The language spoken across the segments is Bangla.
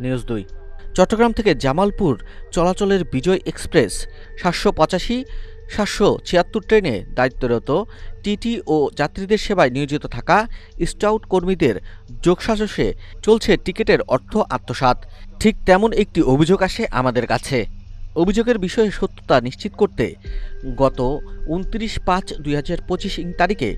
নিউজ দুই। চট্টগ্রাম থেকে জামালপুর চলাচলের বিজয় এক্সপ্রেস সাতশো পঁচাশি, সাতশো ছিয়াত্তর ট্রেনে দায়িত্বরত টিটি ও যাত্রীদের সেবায় নিয়োজিত থাকা স্টাউট কর্মীদের যোগসাজশে চলছে টিকিটের অর্থ আত্মসাৎ। ঠিক তেমন একটি অভিযোগ আসে আমাদের কাছে। অভিযোগের বিষয়ে সত্যতা নিশ্চিত করতে গত উনত্রিশ পাঁচ দুই হাজার পঁচিশ তারিখে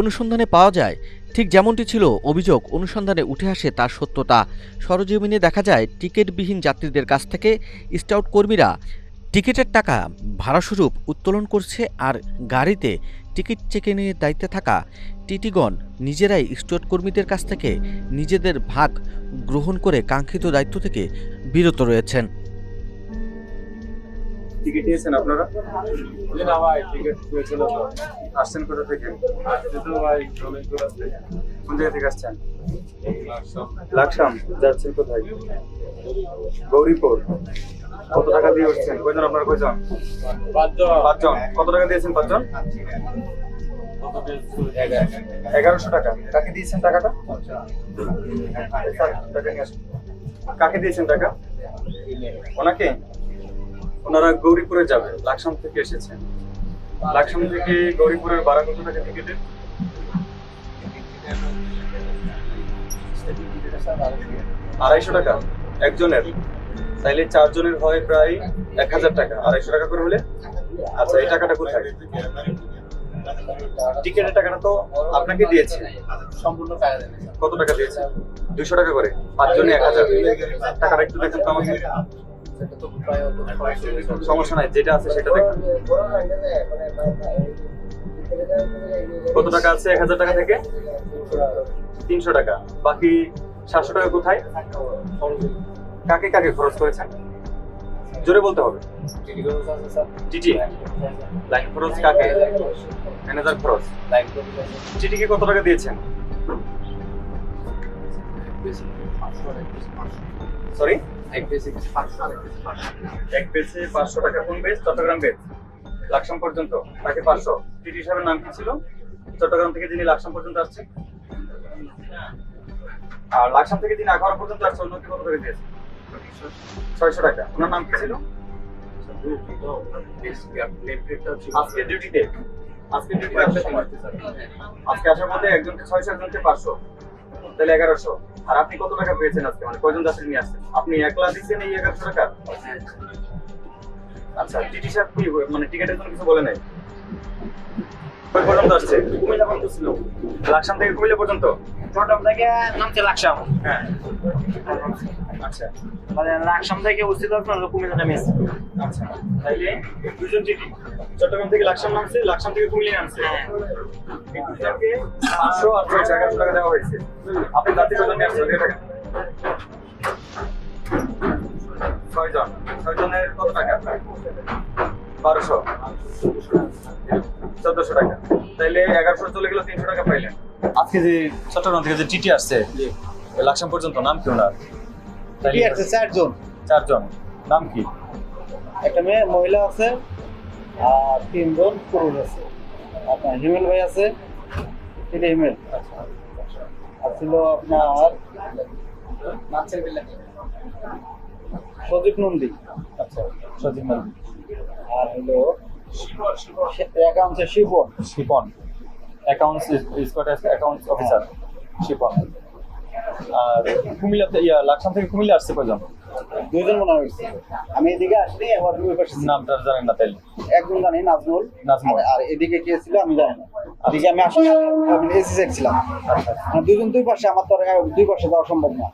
অনুসন্ধানে পাওয়া যায়। ঠিক যেমনটি ছিল, অভিযোগ অনুসন্ধানে উঠে আসে তার সত্যতা। সরজমিনে দেখা যায়, টিকিটবিহীন যাত্রীদের কাছ থেকে স্টাউট কর্মীরা টিকিটের টাকা ভাড়াস্বরূপ উত্তোলন করছে আর গাড়িতে টিকিট চেকিংয়ের দায়িত্বে থাকা টিটিগণ নিজেরাই স্টাউট কর্মীদের কাছ থেকে নিজেদের ভাগ গ্রহণ করে কাঙ্ক্ষিত দায়িত্ব থেকে বিরত রয়েছেন। টিকিট নিয়েছেন আপনারা? না ভাই টিকিট পেয়েছিল তো আসছেন কোথা থেকে? আসছে তো ভাই কোন জায়গা থেকে আসছেন? লাকসাম। যাচ্ছেন কোথায়? গৌরীপুর। কত টাকা দিয়ে উঠছেন? কয়জন আপনার কয়জন? পাঁচজন। পাঁচজন কত টাকা দিয়েছেন পাঁচজন। এগারোশো টাকা। কাকে দিয়েছেন টাকাটা? টাকা নিয়ে আসুন। কাকে দিয়েছেন টাকা? ওনাকে? ওনারা গৌরীপুরে যাবে লাকসাম থেকে এসেছেন। লাকসাম থেকে গৌরীপুরের ভাড়া কত টাকা টিকিটের আড়াইশো টাকা একজনের। তাইলে চারজনের হয় প্রায় এক হাজার টাকা। আড়াইশো টাকা করে হলে? আচ্ছা এই টাকাটা কোথায়? টিকিটের টাকাটা তো আপনাকে দিয়েছে। সম্পূর্ণ টাকা কত টাকা দিয়েছে? দুশো টাকা করে। পাঁচজনে এক হাজার। টাকাটা একটু দেখেন তো আমাকে। সেটা তো প্রায়। সমস্যা নাই যেটা আছে সেটা দেখেন। কত টাকা আছে? এক হাজার টাকা থেকে? তিনশো টাকা। বাকি সাতশো টাকা কোথায়? কাকে কাকে খরচ করেছেন জোরে বলতে হবে। টিটি লাইন খরচ কাকে? ম্যানেজার খরচ। টিটিকে কত টাকা দিয়েছেন? পাঁচশো, এক বেশি, পাঁচশো। সরি এক বেশি, পাঁচশো, এক বেশি, পাঁচশো। এক বেচে পাঁচশো টাকা কোন বেচ চট্টগ্রাম বেচ লাকসাম পর্যন্ত। তাকে পাঁচশো। টিটি সাহেবের নাম কি ছিল? চট্টগ্রাম থেকে যিনি লাকসাম পর্যন্ত আসছে। আর লাকসাম থেকে যিনি আখাউড়া পর্যন্ত আসছে অন্যকে কত টাকা দিয়েছে ছয়শো টাকা। ওনার নাম কি ছিল? আজকে ডিউটিতে আজকে ডিউটিতে আসার সময়। আজকে আসার মধ্যে একজনকে ছয়শো একজনকে পাঁচশো। তাহলে এগারোশো। আর আপনি কত টাকা পেয়েছেন আজকে? মানে কয়জন যাত্রী নিয়ে আসছেন? আপনি একলা দিচ্ছেন এই এগারোশো টাকা? আচ্ছা টিটি সাহেব কি মানে টিকিটের জন্য কিছু বলে নাই? পর্যন্ত আসছে? কুমিল্লা পর্যন্ত ছিল। লাকসাম থেকে কুমিল্লা পর্যন্ত? চট্টগ্রাম থেকে নামছে লাকসাম হ্যাঁ। আচ্ছা। মানে লাকসাম থেকে উচিত আপনার কুমিল্লা নামিয়েছে আচ্ছা। তাইলে দুজন টিটি চট্টগ্রাম থেকে লাকসাম নামছে লাকসাম থেকে কুমিল্লা নামছে। এই দুজনকে পাঁচশো আর ছয়শো এগারোশো টাকা দেওয়া হয়েছে। আপনি যাত্রী কজন নিয়ে আসছেন টাকা ছয়জন। ছয়জনের কত টাকা? বারোশো। চোদ্দশো টাকা। তাইলে এগারোশো চলে গেল তিনশো টাকা পাইলেন। আজকে যে চট্টগ্রাম থেকে যে টিটি আসছে লাকসাম পর্যন্ত নাম কি ওনার? কি আছে চারজন। চারজন। নাম কি? একটা মেয়ে মহিলা আছে আর তিনজন পুরুষ আছে। আপনার হিমেল ভাই আছে এটা হিমেল। আর ছিল আপনার সদীপ নন্দী। আচ্ছা সজীব নন্দী। আর হলো একাউন্টে Shibon. Shipon accounts accounts officer Shipon আর ইয়া লাকসাম থেকে কুমিল্লা আসছে কয়জন? দুইজন মনে হয়েছে আমি এদিকে আসলে এবার দুই পাশে। নামটা জানেন না তাইলে? একজন জানি নাজমুল। নাজমুল। আর- এদিকে কে ছিল আমি জানি না। এদিকে আমি আসলে আমি এসি ছিলাম। আচ্ছা দুজন দুই পাশে আমার তো দুই পাশে যাওয়া সম্ভব না।